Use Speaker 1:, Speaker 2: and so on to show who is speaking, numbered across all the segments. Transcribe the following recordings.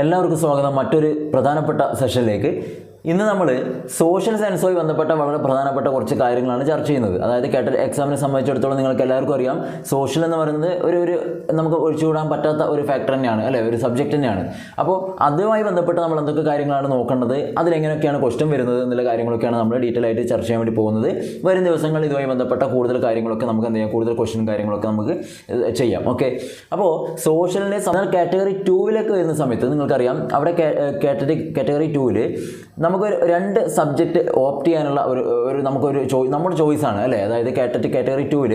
Speaker 1: എല്ലാവർക്കും സ്വാഗതം. മറ്റൊരു പ്രധാനപ്പെട്ട സെഷനിലേക്ക് ഇന്ന് നമ്മൾ സോഷ്യൽ സയൻസുമായി ബന്ധപ്പെട്ട വളരെ പ്രധാനപ്പെട്ട കുറച്ച് കാര്യങ്ങളാണ് ചർച്ച ചെയ്യുന്നത്. അതായത് കേട്ട എക്സാമിനെ സംബന്ധിച്ചിടത്തോളം നിങ്ങൾക്ക് എല്ലാവർക്കും അറിയാം. സോഷ്യൽ എന്ന് പറയുന്നത് ഒരു ഒരു നമുക്ക് ഒഴിച്ചുകൂടാൻ പറ്റാത്ത ഒരു ഫാക്ടർ തന്നെയാണ് അല്ലെ? ഒരു സബ്ജക്റ്റ് തന്നെയാണ്. അപ്പോൾ അതുമായി ബന്ധപ്പെട്ട് നമ്മൾ എന്തൊക്കെ കാര്യങ്ങളാണ് നോക്കേണ്ടത് അതിലെങ്ങനെയൊക്കെയാണ് ക്വസ്റ്റ്യൻ വരുന്നത് എന്നുള്ള കാര്യങ്ങളൊക്കെയാണ് നമ്മൾ ഡീറ്റെയിൽ ആയിട്ട് ചർച്ച ചെയ്യാൻ വേണ്ടി പോകുന്നത്. വരും ദിവസങ്ങളിൽ ഇതുമായി ബന്ധപ്പെട്ട കൂടുതൽ കാര്യങ്ങളൊക്കെ നമുക്ക് എന്ത് ചെയ്യാം? കൂടുതൽ ക്വസ്റ്റ്യൻ കാര്യങ്ങളൊക്കെ നമുക്ക് ചെയ്യാം. ഓക്കെ അപ്പോൾ സോഷ്യലിന്റെ കാറ്റഗറി ടൂവിലേക്ക് വരുന്ന സമയത്ത് നിങ്ങൾക്കറിയാം അവിടെ കാറ്റഗറി കാറ്റഗറി ടൂവിൽ നമുക്കൊരു രണ്ട് സബ്ജക്റ്റ് ഓപ്റ്റ് ചെയ്യാനുള്ള ഒരു ഒരു നമുക്കൊരു ചോയ് നമ്മുടെ ചോയ്സാണ് അല്ലേ? അതായത് കാറ്റഗറി കാറ്റഗറി ടൂവിൽ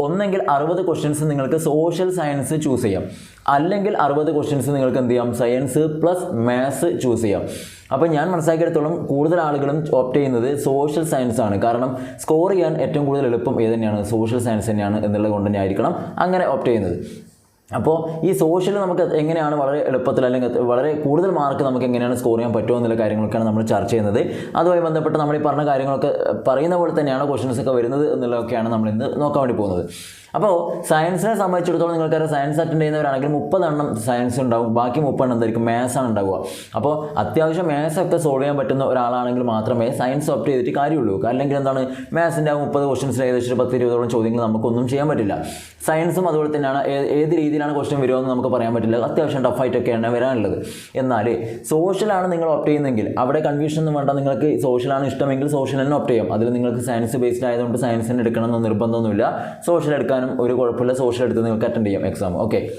Speaker 1: ഒന്നെങ്കിൽ അറുപത് ക്വസ്റ്റ്യൻസ് നിങ്ങൾക്ക് സോഷ്യൽ സയൻസ് ചൂസ് ചെയ്യാം. അല്ലെങ്കിൽ അറുപത് ക്വസ്റ്റ്യൻസ് നിങ്ങൾക്ക് എന്ത് ചെയ്യാം? സയൻസ് പ്ലസ് മാത്സ് ചൂസ് ചെയ്യാം. അപ്പോൾ ഞാൻ മനസ്സിലാക്കിയെടുത്തോളം കൂടുതൽ ആളുകളും ഓപ്റ്റ് ചെയ്യുന്നത് സോഷ്യൽ സയൻസ് ആണ്. കാരണം സ്കോർ ചെയ്യാൻ ഏറ്റവും കൂടുതൽ എളുപ്പം ഏത് തന്നെയാണ്? സോഷ്യൽ സയൻസ് തന്നെയാണ് എന്നുള്ളത് കൊണ്ട് തന്നെ ആയിരിക്കണം അങ്ങനെ ഓപ്റ്റ് ചെയ്യുന്നത്. അപ്പോൾ ഈ സോഷ്യൽ നമുക്ക് എങ്ങനെയാണ് വളരെ എളുപ്പത്തിൽ അല്ലെങ്കിൽ വളരെ കൂടുതൽ മാർക്ക് നമുക്ക് എങ്ങനെയാണ് സ്കോർ ചെയ്യാൻ പറ്റുമോ എന്നുള്ള കാര്യങ്ങളൊക്കെയാണ് നമ്മൾ ചർച്ച ചെയ്യുന്നത്. അതുമായി ബന്ധപ്പെട്ട് നമ്മൾ ഈ പറഞ്ഞ കാര്യങ്ങളൊക്കെ പറയുന്ന പോലെ തന്നെയാണ് ക്വസ്റ്റ്യൻസ് ഒക്കെ വരുന്നത് എന്നുള്ളതൊക്കെയാണ് നമ്മൾ ഇന്ന് നോക്കാൻ വേണ്ടി പോകുന്നത്. അപ്പോൾ സയൻസിനെ സംബന്ധിച്ചിടത്തോളം നിങ്ങൾക്കറിയാം സയൻസ് അറ്റൻഡ് ചെയ്യുന്നവരാണെങ്കിൽ മുപ്പതെണ്ണം സയൻസ് ഉണ്ടാവും. ബാക്കി മുപ്പെണ്ണം എന്തായിരിക്കും? മാത്സ് ആണ് ഉണ്ടാവുക. അപ്പോൾ അത്യാവശ്യം ഒക്കെ സോൾവ് ചെയ്യാൻ പറ്റുന്ന ഒരാളാണെങ്കിൽ മാത്രമേ സയൻസ് ഓപ്റ്റ് ചെയ്തിട്ട് കാര്യമുള്ളൂ. അല്ലെങ്കിൽ എന്താണ്? മാത്സിന്റെ ആ മുപ്പത് ക്വസ്റ്റൻസിൽ ഏകദേശം പത്ത് ഇരുപതോളം ചോദ്യങ്ങൾ നമുക്കൊന്നും ചെയ്യാൻ പറ്റില്ല. സയൻസും അതുപോലെ തന്നെയാണ് ഏത് രീതിയിലാണ് ക്വസ്റ്റ്യൻ വരുമെന്ന് നമുക്ക് പറയാൻ പറ്റില്ല. അത്യാവശ്യം ടഫായിട്ടൊക്കെയാണ് വരാനുള്ളത്. എന്നാൽ സോഷ്യലാണ് നിങ്ങൾ ഓപ്റ്റ് ചെയ്യുന്നതെങ്കിൽ അവിടെ കൺഫ്യൂഷൻ ഒന്നും വേണ്ട. നിങ്ങൾക്ക് സോഷ്യലാണ് ഇഷ്ടമെങ്കിൽ സോഷ്യൽ തന്നെ ഓപ്റ്റ് ചെയ്യാം. അതിൽ നിങ്ങൾക്ക് സയൻസ് ബേസ്ഡ് ആയതുകൊണ്ട് എടുക്കണം എന്ന് നിർബന്ധമൊന്നുമില്ല. സോഷ്യൽ ഒരു കുഴപ്പമില്ല. സോഷ്യൽ എടുത്ത് നിങ്ങൾക്ക് അറ്റൻഡ് ചെയ്യാം. എക്സാം ഓക്കെ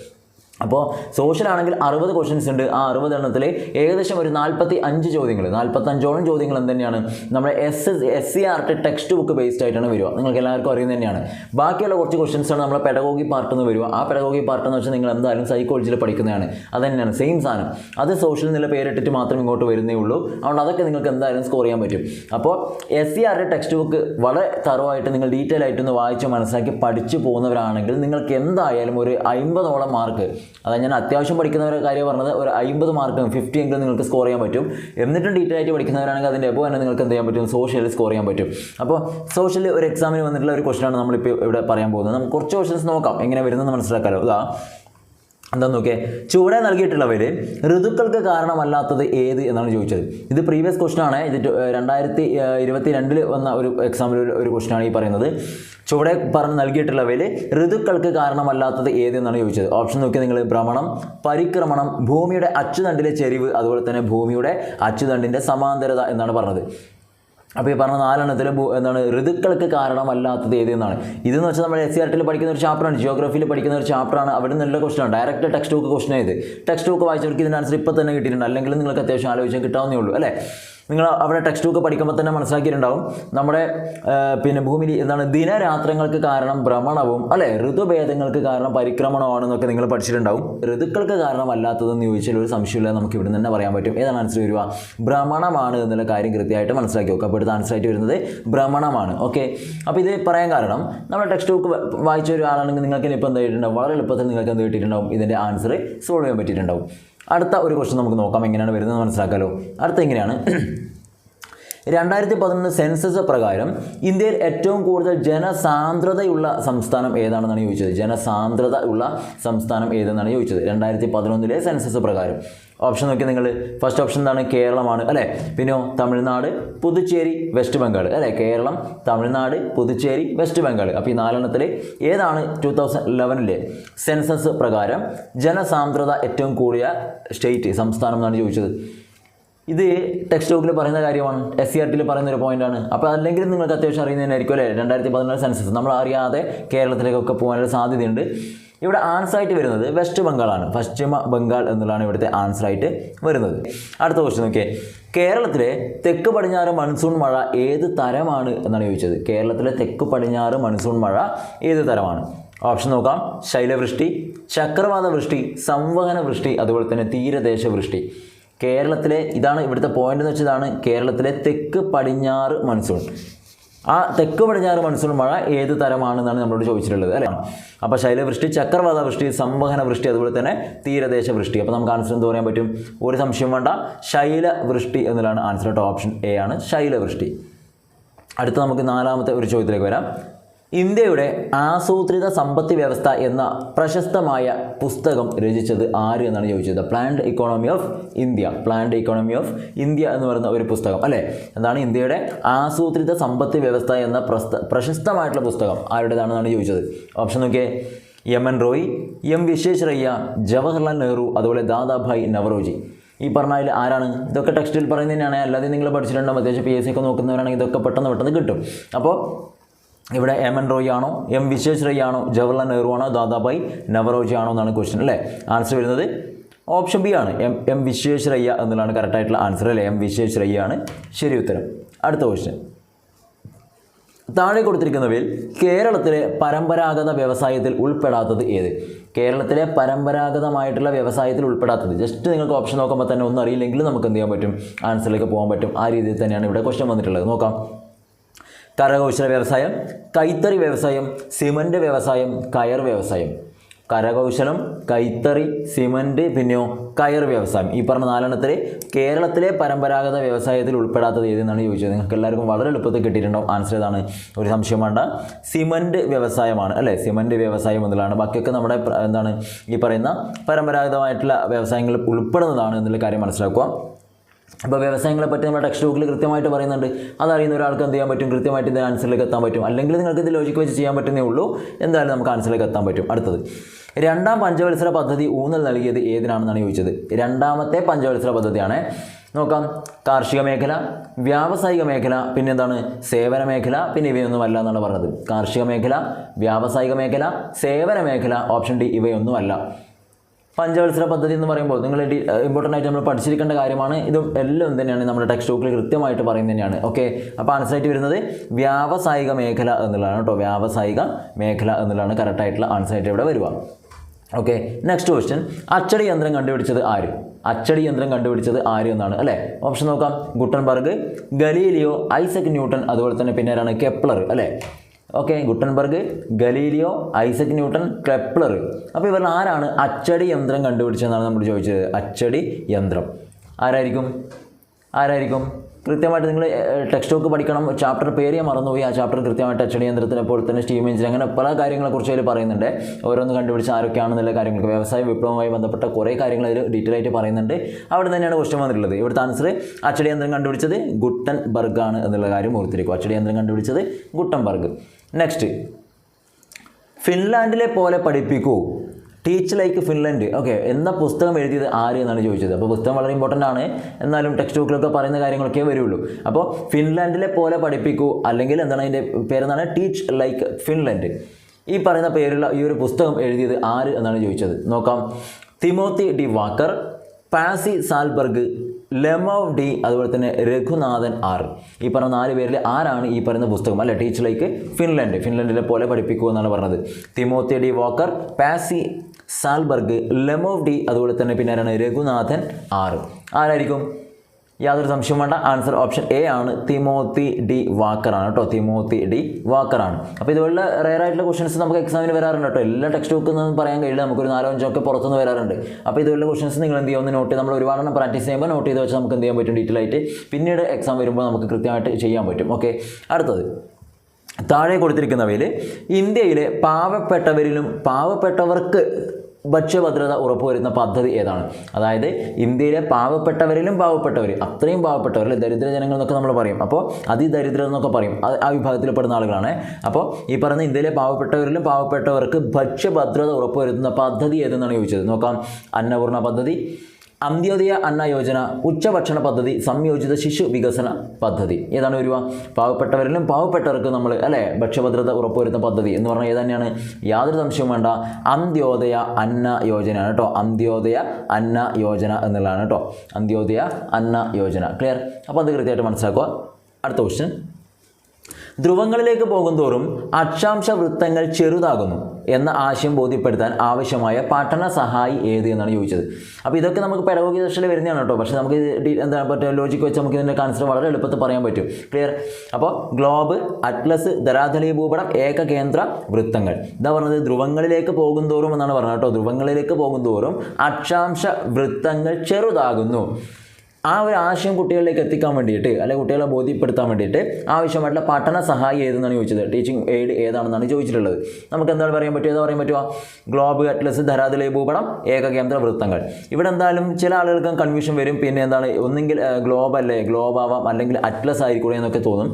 Speaker 1: അപ്പോൾ സോഷ്യൽ ആണെങ്കിൽ അറുപത് ക്വസ്റ്റ്യൻസ് ഉണ്ട്. ആ അറുപത് എണ്ണത്തിൽ ഏകദേശം ഒരു നാൽപ്പത്തി അഞ്ച് ചോദ്യങ്ങൾ നാൽപ്പത്തഞ്ചോളം ചോദ്യങ്ങൾ എന്ത് തന്നെയാണ് നമ്മുടെ S S C R T textbook based ആയിട്ടാണ് വരിക. നിങ്ങൾക്ക് എല്ലാവർക്കും അറിയുന്നത് തന്നെയാണ്. ബാക്കിയുള്ള കുറച്ച് ക്വസ്റ്റ്യൻസ് ആണ് നമ്മുടെ പെഡഗോഗി പാർട്ട് എന്ന് വരിക. ആ പെഡഗോഗി പാർട്ട് എന്ന് വെച്ചാൽ നിങ്ങൾ എന്തായാലും സൈക്കോളജിയിൽ പഠിക്കുന്നതാണ്. അത് തന്നെയാണ് സെയിം സാധനം അത് സോഷ്യൽ നില പേരിട്ടിട്ട് മാത്രം ഇങ്ങോട്ട് വരുന്നേ ഉള്ളൂ. അതുകൊണ്ട് അതൊക്കെ നിങ്ങൾക്ക് എന്തായാലും സ്കോർ ചെയ്യാൻ പറ്റും. അപ്പോൾ S C R T textbook വളരെ തറവായിട്ട് നിങ്ങൾ ഡീറ്റെയിൽ ആയിട്ടൊന്ന് വായിച്ച് മനസ്സിലാക്കി പഠിച്ചു പോകുന്നവരാണെങ്കിൽ നിങ്ങൾക്ക് എന്തായാലും ഒരു അമ്പതോളം മാർക്ക് അതായത് ഞാൻ അത്യാവശ്യം പഠിക്കുന്നവരെ കാര്യം പറഞ്ഞത് ഒരു അമ്പത് മാർക്ക് ഫിഫ്റ്റി എങ്കിലും നിങ്ങൾക്ക് സ്കോർ ചെയ്യാൻ പറ്റും. എന്നിട്ടും ഡീറ്റെയിൽ ആയിട്ട് പഠിക്കുന്നവരാണെങ്കിൽ അതിന്റെ എബോ തന്നെ നിങ്ങൾക്ക് എന്ത് ചെയ്യാൻ പറ്റും? സോഷ്യൽ സ്കോർ ചെയ്യാൻ പറ്റും. അപ്പോൾ സോഷ്യൽ ഒരു എക്സാമിന് വന്നിട്ടുള്ള ഒരു ക്വസ്റ്റനാണ് നമ്മളിപ്പോൾ ഇവിടെ പറയാൻ പോകുന്നത്. നമുക്ക് കുറച്ച് ക്വസ്റ്റൻസ് നോക്കാം. എങ്ങനെ വരുന്നത് മനസ്സിലാക്കാമല്ലോ ഇതാ എന്താ നോക്കിയേ? ചുവടെ നൽകിയിട്ടുള്ളവർ ഋതുക്കൾക്ക് കാരണമല്ലാത്തത് ഏത് എന്നാണ് ചോദിച്ചത്. ഇത് പ്രീവിയസ് ക്വസ്റ്റൻ ആണ്. ഇത് രണ്ടായിരത്തി ഇരുപത്തി രണ്ടിൽ വന്ന ഒരു എക്സാമിൽ ഒരു ക്വസ്റ്റനാണ് ഈ പറയുന്നത്. ചുവടെ പറഞ്ഞ് നൽകിയിട്ടുള്ളവയിൽ ഋതുക്കൾക്ക് കാരണമല്ലാത്തത് ഏത് എന്നാണ് ചോദിച്ചത്. ഓപ്ഷൻ നോക്കി നിങ്ങൾ ഭ്രമണം പരിക്രമണം ഭൂമിയുടെ അച്ചുതണ്ടിലെ ചെരിവ് അതുപോലെ തന്നെ ഭൂമിയുടെ അച്ചുതണ്ടിന്റെ സമാന്തരത എന്നാണ് പറഞ്ഞത്. അപ്പോൾ ഈ പറഞ്ഞ നാലെണ്ണത്തിൽ എന്താണ് ഋതുക്കൾക്ക് കാരണമല്ലാത്തത് ഏത് എന്നാണ്. ഇതെന്ന് വെച്ചാൽ നമ്മൾ എസ് സി ആർ ടിയിൽ പഠിക്കുന്ന ഒരു ചാപ്റ്ററാണ് ജിയോഗ്രഫിയിൽ പഠിക്കുന്ന ഒരു ചാപ്റ്ററാണ് അവിടെ നല്ല ക്വസ്റ്റൻ ആണ്. ഡയറക്റ്റ് ടെക്സ്റ്റ് ബുക്ക് ക്വസ്റ്റൻ ചെയ്ത് ടെക്സ്റ്റ് ബുക്ക് വായിച്ചവർക്ക് ഇതിന്റെ ആൻസർ ഇപ്പോൾ തന്നെ കിട്ടിയിട്ടുണ്ട്. അല്ലെങ്കിൽ നിങ്ങൾക്ക് അത്യാവശ്യം ആലോചിച്ചാൽ കിട്ടാവുന്നേ ഉള്ളൂ അല്ലേ? നിങ്ങൾ അവിടെ ടെക്സ്റ്റ് ബുക്ക് പഠിക്കുമ്പോൾ തന്നെ മനസ്സിലാക്കിയിട്ടുണ്ടാവും. നമ്മുടെ പിന്നെ ഭൂമിയിൽ എന്താണ് ദിനരാത്രങ്ങൾക്ക് കാരണം ഭ്രമണവും അല്ലെ? ഋതുഭേദങ്ങൾക്ക് കാരണം പരിക്രമണമാണെന്നൊക്കെ നിങ്ങൾ പഠിച്ചിട്ടുണ്ടാവും. ഋതുക്കൾക്ക് കാരണമല്ലാത്തതെന്ന് ചോദിച്ചാൽ ഒരു സംശയമില്ല നമുക്ക് ഇവിടെ തന്നെ പറയാൻ പറ്റും. ഏതാണ് ആൻസർ വരിക? ഭ്രമണമാണ് എന്നുള്ള കാര്യം കൃത്യമായിട്ട് മനസ്സിലാക്കി നോക്കുക അപ്പോൾ ഇവിടുത്തെ ആൻസർ ആയിട്ട് വരുന്നത് ഭ്രമണമാണ്. ഓക്കെ അപ്പോൾ ഇത് പറയാൻ കാരണം നമ്മുടെ ടെക്സ്റ്റ് ബുക്ക് വായിച്ച ഒരാളാണെങ്കിൽ നിങ്ങൾക്ക് ഇപ്പം എന്ത് ചെയ്തിട്ടുണ്ടാവും? വളരെ എളുപ്പത്തിൽ നിങ്ങൾക്ക് എന്ത് കിട്ടിയിട്ടുണ്ടാവും? ഇതിന്റെ ആൻസർ സോൾവ് ചെയ്യാൻ പറ്റിയിട്ടുണ്ടാവും. അടുത്ത ഒരു ക്വസ്റ്റൻ നമുക്ക് നോക്കാം. എങ്ങനെയാണ് വരുന്നത് മനസ്സിലാക്കാമല്ലോ അടുത്ത എങ്ങനെയാണ് രണ്ടായിരത്തി പതിനൊന്ന് സെൻസസ് പ്രകാരം ഇന്ത്യയിൽ ഏറ്റവും കൂടുതൽ ജനസാന്ദ്രതയുള്ള സംസ്ഥാനം ഏതാണെന്നാണ് ചോദിച്ചത്? ജനസാന്ദ്രത ഉള്ള സംസ്ഥാനം ഏതെന്നാണ് ചോദിച്ചത്? രണ്ടായിരത്തി പതിനൊന്നിലെ സെൻസസ് പ്രകാരം. ഓപ്ഷൻ നോക്കി നിങ്ങൾ ഫസ്റ്റ് ഓപ്ഷൻ എന്താണ്? കേരളമാണ് അല്ലേ? പിന്നെയോ തമിഴ്നാട് പുതുച്ചേരി വെസ്റ്റ് ബംഗാൾ അല്ലേ? കേരളം തമിഴ്നാട് പുതുച്ചേരി വെസ്റ്റ് ബംഗാൾ അപ്പോൾ ഈ നാലെണ്ണത്തിൽ ഏതാണ് ടു തൗസൻഡ് ഇലവനിലെ സെൻസസ് പ്രകാരം ജനസാന്ദ്രത ഏറ്റവും കൂടിയ സ്റ്റേറ്റ് സംസ്ഥാനം എന്നാണ് ചോദിച്ചത്? ഇത് ടെക്സ്റ്റ് ബുക്കിൽ പറയുന്ന കാര്യമാണ് എസ് സി ആർ ടിയിൽ പറയുന്ന ഒരു പോയിന്റാണ് അപ്പോൾ അല്ലെങ്കിൽ നിങ്ങൾക്ക് അത്യാവശ്യം അറിയുന്നതിനായിരിക്കും അല്ലേ? രണ്ടായിരത്തി പതിനാല് സെൻസസ് നമ്മൾ അറിയാതെ കേരളത്തിലേക്കൊക്കെ പോകാനൊരു സാധ്യതയുണ്ട്. ഇവിടെ ആൻസർ ആയിട്ട് വരുന്നത് വെസ്റ്റ് ബംഗാളാണ് പശ്ചിമ ബംഗാൾ എന്നുള്ളതാണ് ഇവിടുത്തെ ആൻസർ ആയിട്ട് വരുന്നത്. അടുത്ത ക്വസ്റ്റ്യൻ നോക്കിയേ. കേരളത്തിലെ തെക്ക് പടിഞ്ഞാറ് മൺസൂൺ മഴ ഏത് തരമാണ് എന്നാണ് ചോദിച്ചത്. കേരളത്തിലെ തെക്ക് പടിഞ്ഞാറ് മൺസൂൺ മഴ ഏത് തരമാണ്? ഓപ്ഷൻ നോക്കാം. ശൈലവൃഷ്ടി ചക്രവാത വൃഷ്ടി സംവഹന വൃഷ്ടി അതുപോലെ തന്നെ തീരദേശ വൃഷ്ടി. കേരളത്തിലെ ഇതാണ് ഇവിടുത്തെ പോയിന്റ് എന്ന് വെച്ചതാണ് കേരളത്തിലെ തെക്ക് പടിഞ്ഞാറ് മൺസൂൺ ആ തെക്ക് പടിഞ്ഞാറ് മൺസൂൺ മഴ ഏത് തരമാണെന്നാണ് നമ്മളോട് ചോദിച്ചിട്ടുള്ളത് അല്ലേ? അപ്പോൾ ശൈലവൃഷ്ടി ചക്രവാത വൃഷ്ടി സംവഹന വൃഷ്ടി അതുപോലെ തന്നെ തീരദേശ വൃഷ്ടി അപ്പോൾ നമുക്ക് ആൻസർ എന്ത് പറയാൻ പറ്റും? ഒരു സംശയം വേണ്ട. ശൈലവൃഷ്ടി എന്നുള്ളതാണ് ആൻസർ ഓപ്ഷൻ എ ആണ്. ശൈലവൃഷ്ടി. അടുത്ത നമുക്ക് നാലാമത്തെ ഒരു ചോദ്യത്തിലേക്ക് വരാം. ഇന്ത്യയുടെ ആസൂത്രിത സമ്പത്ത് വ്യവസ്ഥ എന്ന പ്രശസ്തമായ പുസ്തകം രചിച്ചത് ആര് എന്നാണ് ചോദിച്ചത്? Planned economy of India planned economy of India എന്ന് പറയുന്ന ഒരു പുസ്തകം അല്ലേ? എന്താണ് ഇന്ത്യയുടെ ആസൂത്രിത സമ്പത്ത് വ്യവസ്ഥ എന്ന പ്രശസ്തമായിട്ടുള്ള പുസ്തകം ആരുടേതാണെന്നാണ് ചോദിച്ചത്? ഓപ്ഷൻ നോക്കിയേ. M N Roy M Visvesvaraya Jawaharlal Nehru അതുപോലെ ദാദാഭായ് നവറോജി ഈ പറഞ്ഞതിൽ ആരാണ്? ഇതൊക്കെ ടെക്സ്റ്റിൽ പറയുന്നതിനാണ് അല്ലാതെ നിങ്ങൾ പഠിച്ചിട്ടുണ്ടാകും അത്യാവശ്യം പി എസ് സി ഒക്കെ നോക്കുന്നവരാണെങ്കിൽ ഇതൊക്കെ പെട്ടെന്ന് പെട്ടെന്ന് കിട്ടും. അപ്പോൾ ഇവിടെ എം എൻ റോയ് ആണോ? എം വിശ്വേശ്വരയ്യ ആണോ? ജവഹർലാൽ നെഹ്റു ആണോ? ദാദാഭായ് നവറോജി ആണോ എന്നാണ് ക്വസ്റ്റ്യൻ അല്ലേ? ആൻസർ വരുന്നത് ഓപ്ഷൻ ബി ആണ്. എം എം വിശ്വേശ്വരയ്യ എന്നുള്ളതാണ് കറക്റ്റായിട്ടുള്ള ആൻസർ അല്ലേ? എം വിശ്വേശ്വരയ്യ ആണ്. ശരി ഉത്തരം. അടുത്ത ക്വസ്റ്റ്യൻ താഴെ കൊടുത്തിരിക്കുന്നവയിൽ കേരളത്തിലെ പരമ്പരാഗത വ്യവസായത്തിൽ ഉൾപ്പെടാത്തത് ഏത്? കേരളത്തിലെ പരമ്പരാഗതമായിട്ടുള്ള വ്യവസായത്തിൽ ഉൾപ്പെടാത്തത്. ജസ്റ്റ് നിങ്ങൾക്ക് ഓപ്ഷൻ നോക്കുമ്പോൾ തന്നെ ഒന്നും അറിയില്ലെങ്കിലും നമുക്ക് എന്ത് ചെയ്യാൻ പറ്റും? ആൻസറിലേക്ക് പോകാൻ പറ്റും. ആ രീതിയിൽ തന്നെയാണ് ഇവിടെ ക്വസ്റ്റ്യൻ വന്നിട്ടുള്ളത്. നോക്കാം. കരകൗശല വ്യവസായം കൈത്തറി വ്യവസായം സിമന്റ് വ്യവസായം കയർ വ്യവസായം. കരകൗശലം കൈത്തറി സിമന്റ് പിന്നെയോ കയർ വ്യവസായം. ഈ പറഞ്ഞ നാലെണ്ണത്തിൽ കേരളത്തിലെ പരമ്പരാഗത വ്യവസായത്തിൽ ഉൾപ്പെടാത്തത് ഏതെന്നാണ് ചോദിച്ചത്? നിങ്ങൾക്ക് എല്ലാവർക്കും വളരെ എളുപ്പത്തിൽ കിട്ടിയിട്ടുണ്ടാവും. ആൻസർ ഏതാണ് ഒരു സംശയം വേണ്ട. സിമന്റ് വ്യവസായമാണ് അല്ലേ? സിമന്റ് വ്യവസായം എന്നുള്ളതാണ് ബാക്കിയൊക്കെ നമ്മുടെ എന്താണ്? ഈ പറയുന്ന പരമ്പരാഗതമായിട്ടുള്ള വ്യവസായങ്ങളിൽ ഉൾപ്പെടുന്നതാണ് എന്നുള്ള കാര്യം മനസ്സിലാക്കുക. അപ്പോൾ വ്യവസായങ്ങളെ പറ്റി നമ്മുടെ ടെക്സ്റ്റ് ബുക്കിൽ കൃത്യമായിട്ട് പറയുന്നുണ്ട്. അതറിയുന്ന ഒരാൾക്ക് എന്ത് ചെയ്യാൻ പറ്റും? കൃത്യമായിട്ട് ഇതിന്റെ ആൻസറിലേക്ക് എത്താൻ പറ്റും. അല്ലെങ്കിൽ നിങ്ങൾക്ക് ഇത് ലോജിക്ക് വെച്ച് ചെയ്യാൻ പറ്റുന്നേ ഉള്ളൂ. എന്തായാലും നമുക്ക് ആൻസറിലേക്ക് എത്താൻ പറ്റും. അടുത്തത്. രണ്ടാം പഞ്ചവത്സര പദ്ധതി ഊന്നൽ നൽകിയത് ഏതിനാണെന്നാണ് ചോദിച്ചത്? രണ്ടാമത്തെ പഞ്ചവത്സര പദ്ധതിയാണ്. നോക്കാം. കാർഷിക മേഖല വ്യാവസായിക മേഖല പിന്നെ എന്താണ്? സേവന മേഖല പിന്നെ ഇവയൊന്നുമല്ല എന്നാണ് പറഞ്ഞത്. കാർഷിക മേഖല വ്യാവസായിക മേഖല സേവന മേഖല ഓപ്ഷൻ ഡി ഇവയൊന്നുമല്ല. പഞ്ചവത്സര പദ്ധതി എന്ന് പറയുമ്പോൾ നിങ്ങൾ ഇമ്പോർട്ടന്റ് ആയിട്ട് നമ്മൾ പഠിച്ചിരിക്കേണ്ട കാര്യമാണ്. ഇത് എല്ലാം തന്നെയാണ് നമ്മുടെ ടെക്സ്റ്റ് ബുക്കിൽ കൃത്യമായിട്ട് പറയുന്നത് തന്നെയാണ്. ഓക്കെ അപ്പോൾ ആൻസർ ആയിട്ട് വരുന്നത് വ്യാവസായിക മേഖല എന്നുള്ളതാണ് കേട്ടോ. വ്യാവസായിക മേഖല എന്നുള്ളതാണ് കറക്റ്റായിട്ടുള്ള ആൻസർ ആയിട്ട് ഇവിടെ വരിക. ഓക്കെ നെക്സ്റ്റ് ക്വസ്റ്റ്യൻ അച്ചടി യന്ത്രം കണ്ടുപിടിച്ചത് ആര്? അച്ചടി യന്ത്രം കണ്ടുപിടിച്ചത് ആര് എന്നാണ്. അല്ലേ? ഓപ്ഷൻ നോക്കാം. ഗുട്ടൻബർഗ് ഗലീലിയോ ഐസക് ന്യൂട്ടൺ അതുപോലെ തന്നെ പിന്നെ ആരാണ്? കെപ്ലർ. അല്ലേ? Okay Gutenberg Galileo Isaac Newton Kepler അപ്പോൾ ഇവരിൽ ആരാണ് അച്ചടി യന്ത്രം കണ്ടുപിടിച്ചതെന്നാണ് നമ്മൾ ചോദിച്ചത്. അച്ചടി യന്ത്രം. ആരായിരിക്കും? ആരായിരിക്കും? കൃത്യമായിട്ട് നിങ്ങൾ ടെക്സ്റ്റ് ബുക്ക് പഠിക്കണം ചാപ്റ്റർ പേര് ഞാൻ മറന്നുപോയി ആ ചാപ്റ്റർ കൃത്യമായിട്ട് അച്ചടി യന്ത്രത്തിനെ പോലെ തന്നെ സ്റ്റീം എഞ്ചിൻ അങ്ങനെ പല കാര്യങ്ങളെക്കുറിച്ച് അതിൽ പറയുന്നുണ്ട്. ഓരോന്ന് കണ്ടുപിടിച്ച് ആരൊക്കെയാണെന്നുള്ള കാര്യങ്ങൾക്ക് വ്യവസായ വിപ്ലവമായി ബന്ധപ്പെട്ട കുറേ കാര്യങ്ങൾ അതിൽ ഡീറ്റെയിൽ ആയിട്ട് പറയുന്നുണ്ട്. അവിടെ തന്നെയാണ് ക്വസ്റ്റ്യൻ വന്നിട്ടുള്ളത്. ഇവിടുത്തെ ആൻസർ അച്ചടി യന്ത്രം കണ്ടുപിടിച്ചത് ഗുട്ടൻ ബർഗ് ആണ് എന്നുള്ള കാര്യം ഓർത്തിരിക്കും അച്ചടി യന്ത്രം കണ്ടുപിടിച്ചത് ഗുട്ടൻ ബർഗ് നെക്സ്റ്റ് ഫിൻലാൻഡിലെ പോലെ പഠിപ്പിക്കൂ. ടീച്ച് ലൈക്ക് ഫിൻലൻഡ് ഓക്കെ എന്ന പുസ്തകം എഴുതിയത് ആര് എന്നാണ് ചോദിച്ചത്? അപ്പോൾ പുസ്തകം വളരെ ഇമ്പോർട്ടന്റ് ആണ്. എന്നാലും ടെക്സ്റ്റ് ബുക്കിലൊക്കെ പറയുന്ന കാര്യങ്ങളൊക്കെ വരുള്ളൂ. അപ്പോൾ ഫിൻലാൻഡിലെ പോലെ പഠിപ്പിക്കൂ. അല്ലെങ്കിൽ എന്താണ് അതിന്റെ പേരെന്നാണ് ടീച്ച് ലൈക്ക് ഫിൻലൻഡ് ഈ പറയുന്ന പേരുള്ള ഈ ഒരു പുസ്തകം എഴുതിയത് ആര് എന്നാണ് ചോദിച്ചത്? നോക്കാം. Timothy D Walker Pasi Sahlberg Lemov D അതുപോലെ തന്നെ രഘുനാഥൻ ആർ ഈ പറഞ്ഞ നാല് പേരിൽ ആരാണ് ഈ പറയുന്ന പുസ്തകം? അല്ലെ? ലൈക്ക് ഫിൻലൻഡ് ഫിൻലൻഡിലെ പോലെ പഠിപ്പിക്കൂ എന്നാണ് പറഞ്ഞത്. Timothy D Walker Pasi Sahlberg Lemov D അതുപോലെ തന്നെ പിന്നെ ആരാണ്? രഘുനാഥൻ ആറ്. ആരായിരിക്കും? യാതൊരു സംശയം വേണ്ട. ആൻസർ ഓപ്ഷൻ എ ആണ്. തിമോത്തി ഡി വാക്കറാണ് കേട്ടോ. തിമോത്തി ഡി വാക്കറാണ് അപ്പോൾ ഇതുപോലുള്ള റയർ ആയിട്ടുള്ള ക്വസ്റ്റൻസ് നമുക്ക് എക്സാമിന് വരാറുണ്ട് കേട്ടോ. എല്ലാ ടെക്സ്റ്റ് ബുക്കിൽ നിന്നും പറയാൻ കഴിയില്ല. നമുക്കൊരു നാലോ അഞ്ചോ ഒക്കെ പുറത്തുനിന്ന് വരാറുണ്ട്. അപ്പോൾ ഇതുപോലുള്ള ക്വസ്റ്റൻസ് നിങ്ങൾ എന്ത് ചെയ്യുമെന്ന് നോട്ട് നമ്മൾ ഒരുപാടെണ്ണം പ്രാക്ടീസ് ചെയ്യുമ്പോൾ നോട്ട് ചെയ്ത് വെച്ചാൽ നമുക്ക് എന്ത് ചെയ്യാൻ പറ്റും? ഡീറ്റെയിൽ ആയിട്ട് പിന്നീട് എക്സാം വരുമ്പോൾ നമുക്ക് കൃത്യമായിട്ട് ചെയ്യാൻ പറ്റും. ഓക്കെ അടുത്തത്. താഴെ കൊടുത്തിരിക്കുന്നവയിൽ ഇന്ത്യയിലെ പാവപ്പെട്ടവരിലും പാവപ്പെട്ടവർക്ക് ഭക്ഷ്യഭദ്രത ഉറപ്പുവരുന്ന പദ്ധതി ഏതാണ്? അതായത് ഇന്ത്യയിലെ പാവപ്പെട്ടവരിലും പാവപ്പെട്ടവർ അത്രയും പാവപ്പെട്ടവരിൽ ദരിദ്ര ജനങ്ങൾ എന്നൊക്കെ നമ്മൾ പറയും. അപ്പോൾ അതിദരിദ്രർ എന്നൊക്കെ പറയും. ആ വിഭാഗത്തിൽപ്പെടുന്ന ആളുകളാണ്. അപ്പോൾ ഈ പറഞ്ഞ ഇന്ത്യയിലെ പാവപ്പെട്ടവരിലും പാവപ്പെട്ടവർക്ക് ഭക്ഷ്യഭദ്രത ഉറപ്പുവരുത്തുന്ന പദ്ധതി ഏതെന്നാണ് ചോദിച്ചത്? നോക്കാം. അന്നപൂർണ പദ്ധതി അന്ത്യോദയ അന്ന യോജന ഉച്ചഭക്ഷണ പദ്ധതി സംയോജിത ശിശു വികസന പദ്ധതി. ഏതാണ് വരിക? പാവപ്പെട്ടവരിലും പാവപ്പെട്ടവർക്ക് നമ്മൾ അല്ലേ? ഭക്ഷ്യഭദ്രത ഉറപ്പുവരുത്തുന്ന പദ്ധതി എന്ന് പറഞ്ഞാൽ ഏത് തന്നെയാണ് യാതൊരു സംശയവും വേണ്ട. അന്ത്യോദയ അന്ന യോജനയാണ് കേട്ടോ. അന്ത്യോദയ അന്ന യോജന എന്നുള്ളതാണ് കേട്ടോ. അന്ത്യോദയ അന്ന യോജന. ക്ലിയർ അപ്പോൾ അത് കൃത്യമായിട്ട് മനസ്സിലാക്കുക. അടുത്ത ക്വസ്റ്റ്യൻ ധ്രുവങ്ങളിലേക്ക് പോകുന്തോറും അക്ഷാംശ വൃത്തങ്ങൾ ചെറുതാകുന്നു എന്ന ആശയം ബോധ്യപ്പെടുത്താൻ ആവശ്യമായ പഠന സഹായി ഏത് എന്നാണ് ചോദിച്ചത്. അപ്പോൾ ഇതൊക്കെ നമുക്ക് പെടവോഗി ദർശനം വരുന്നതാണ് കേട്ടോ. പക്ഷേ നമുക്ക് എന്താ പറ്റുക ലോജിക്ക് വെച്ച് നമുക്ക് ഇതിന്റെ ആൻസർ വളരെ എളുപ്പത്തിൽ പറയാൻ പറ്റും. ക്ലിയർ അപ്പോൾ ഗ്ലോബ് അറ്റ്ലസ് ധരാധലി ഭൂപടം ഏകകേന്ദ്ര വൃത്തങ്ങൾ. ഇതാ പറഞ്ഞത് ധ്രുവങ്ങളിലേക്ക് പോകുന്തോറും എന്നാണ് പറഞ്ഞത് കേട്ടോ. ധ്രുവങ്ങളിലേക്ക് പോകുന്തോറും അക്ഷാംശ വൃത്തങ്ങൾ ചെറുതാകുന്നു. ആ ഒരു ആശയം കുട്ടികളിലേക്ക് എത്തിക്കാൻ വേണ്ടിയിട്ട് അല്ലെങ്കിൽ കുട്ടികളെ ബോധ്യപ്പെടുത്താൻ വേണ്ടിയിട്ട് ആവശ്യമായിട്ടുള്ള പഠന സഹായി ഏതെന്നാണ് ചോദിച്ചത്? ടീച്ചിങ് എയ്ഡ് ഏതാണെന്നാണ് ചോദിച്ചിട്ടുള്ളത്. നമുക്ക് എന്താണ് പറയാൻ പറ്റുക? ഏതാ പറയാൻ പറ്റുക? ഗ്ലോബ് അറ്റ്ലസ് ധരാതലേ ഭൂപടം ഏകകേന്ദ്ര വൃത്തങ്ങൾ ഇവിടെ എന്തായാലും ചില ആളുകൾക്ക് കൺഫ്യൂഷൻ വരും. പിന്നെ എന്താണ്? ഒന്നെങ്കിൽ ഗ്ലോബ് അല്ലേ? ഗ്ലോബ് ആവാം അല്ലെങ്കിൽ അറ്റ്ലസ് ആയിരിക്കൂടെ എന്നൊക്കെ തോന്നും.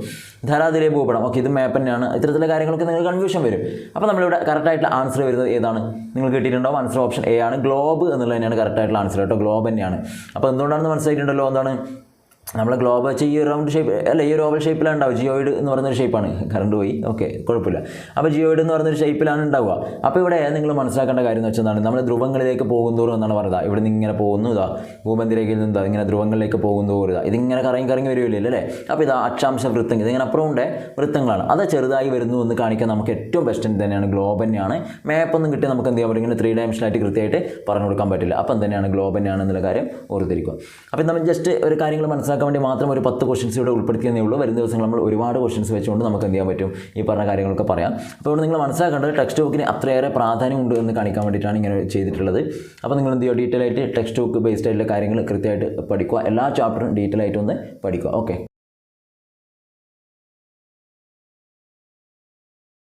Speaker 1: ധരാതിലെ ഭൂപടം ഓക്കെ ഇത് മാപ്പ് തന്നെയാണ്. ഇത്തരത്തിലുള്ള കാര്യങ്ങളൊക്കെ നിങ്ങൾക്ക് കൺഫ്യൂഷൻ വരും. അപ്പോൾ നമ്മളിവിടെ കറക്റ്റായിട്ടുള്ള ആൻസർ വരുന്നത് ഏതാണ്? നിങ്ങൾ കിട്ടിയിട്ടുണ്ടാവും ആൻസർ ഓപ്ഷൻ എ ആണ്. ഗ്ലോബ് എന്നുള്ളത് തന്നെയാണ് കറക്റ്റായിട്ടുള്ള ആൻസർ കേട്ടോ. ഗ്ലോബ് തന്നെയാണ്. അപ്പോൾ എന്തുകൊണ്ടാണെന്ന് മനസ്സിലായിട്ടുണ്ടല്ലോ? എന്താണ് നമ്മൾ ഗ്ലോബ് വെച്ച് ഈ റൗണ്ട് ഷേപ്പ് അല്ല ഈ ഒരു ഓവൽ ഷേപ്പിലാണ് ഉണ്ടാവുക. ജിയോയിഡ് എന്ന് പറയുന്നൊരു ഷേപ്പാണ് കറണ്ട് പോയി. ഓക്കെ കുഴപ്പമില്ല. അപ്പോൾ ജിയോയിഡ് എന്ന് പറയുന്നൊരു ഷേപ്പിലാണ് ഉണ്ടാവുക. അപ്പോൾ ഇവിടെ നിങ്ങൾ മനസ്സിലാക്കേണ്ട കാര്യം എന്ന് വെച്ചാൽ നമ്മൾ ധ്രുവങ്ങളിലേക്ക് പോകുന്തോറും എന്നാണ് പറയുക. ഇവിടെ നിന്ന് ഇങ്ങനെ പോകുന്നു ഇതാ. ഭൂമന്തിരേഖയിൽ നിന്ന് ഇതാ ഇങ്ങനെ ധ്രുവങ്ങളിലേക്ക് പോകുന്തോറും ഇതാ. ഇതിങ്ങനെ കറങ്ങി കറങ്ങി വരുമല്ലോ അല്ലേ? അപ്പോൾ ഇതാ അക്ഷാംശ വൃത്തങ്ങൾ. ഇതിങ്ങനെ അപ്പുറമുണ്ട് വൃത്തങ്ങളാണ്. അത് ചെറുതായി വരുന്നു എന്ന് കാണിക്കാൻ നമുക്ക് ഏറ്റവും ബെസ്റ്റ് തന്നെയാണ് ഗ്ലോബ് തന്നെയാണ്. മാപ്പ് ഒന്നും കിട്ടി നമുക്ക് എന്ത് ചെയ്യാൻ പറ്റും? ഇങ്ങനെ ത്രീ ഡയമെൻഷനായിട്ട് കൃത്യമായിട്ട് പറഞ്ഞു കൊടുക്കാൻ പറ്റില്ല. അപ്പം തന്നെയാണ് ഗ്ലോബ് തന്നെയാണ് എന്നുള്ള കാര്യം ഓർത്തിരിക്കുക. അപ്പോൾ നമ്മൾ ജസ്റ്റ് ഒരു കാര്യങ്ങൾ മനസ്സിലാക്കാൻ വേണ്ടി മാത്രം ഒരു പത്ത് ക്വസ്റ്റൻസ് ഇവിടെ ഉൾപ്പെടുത്തിയെന്നേ ഉള്ളൂ. വരുന്ന ദിവസങ്ങൾ നമ്മൾ ഒരുപാട് ക്വസ്റ്റൻസ് വെച്ചുകൊണ്ട് നമുക്ക് എന്ത് ചെയ്യാൻ പറ്റും? ഈ പറഞ്ഞ കാര്യങ്ങളൊക്കെ പറയാം. അപ്പോൾ ഇവിടെ നിങ്ങൾ മനസ്സിലാക്കേണ്ടത് ടെക്സ്റ്റ് ബുക്കിന് അത്രയേറെ പ്രാധാന്യമുണ്ട് എന്ന് കാണിക്കാൻ വേണ്ടിയിട്ടാണ് ഇങ്ങനെ ചെയ്തിട്ടുള്ളത്. അപ്പോൾ നിങ്ങൾ എന്ത് ചെയ്യുക? ഡീറ്റെയിൽ ആയിട്ട് ടെക്സ്റ്റ് ബുക്ക് ബേസ്ഡ് ആയിട്ടുള്ള കാര്യങ്ങൾ കൃത്യമായിട്ട് പഠിക്കുക. എല്ലാ ചാപ്റ്ററും ഡീറ്റെയിൽ ആയിട്ട് ഒന്ന് പഠിക്കുക. ഓക്കെ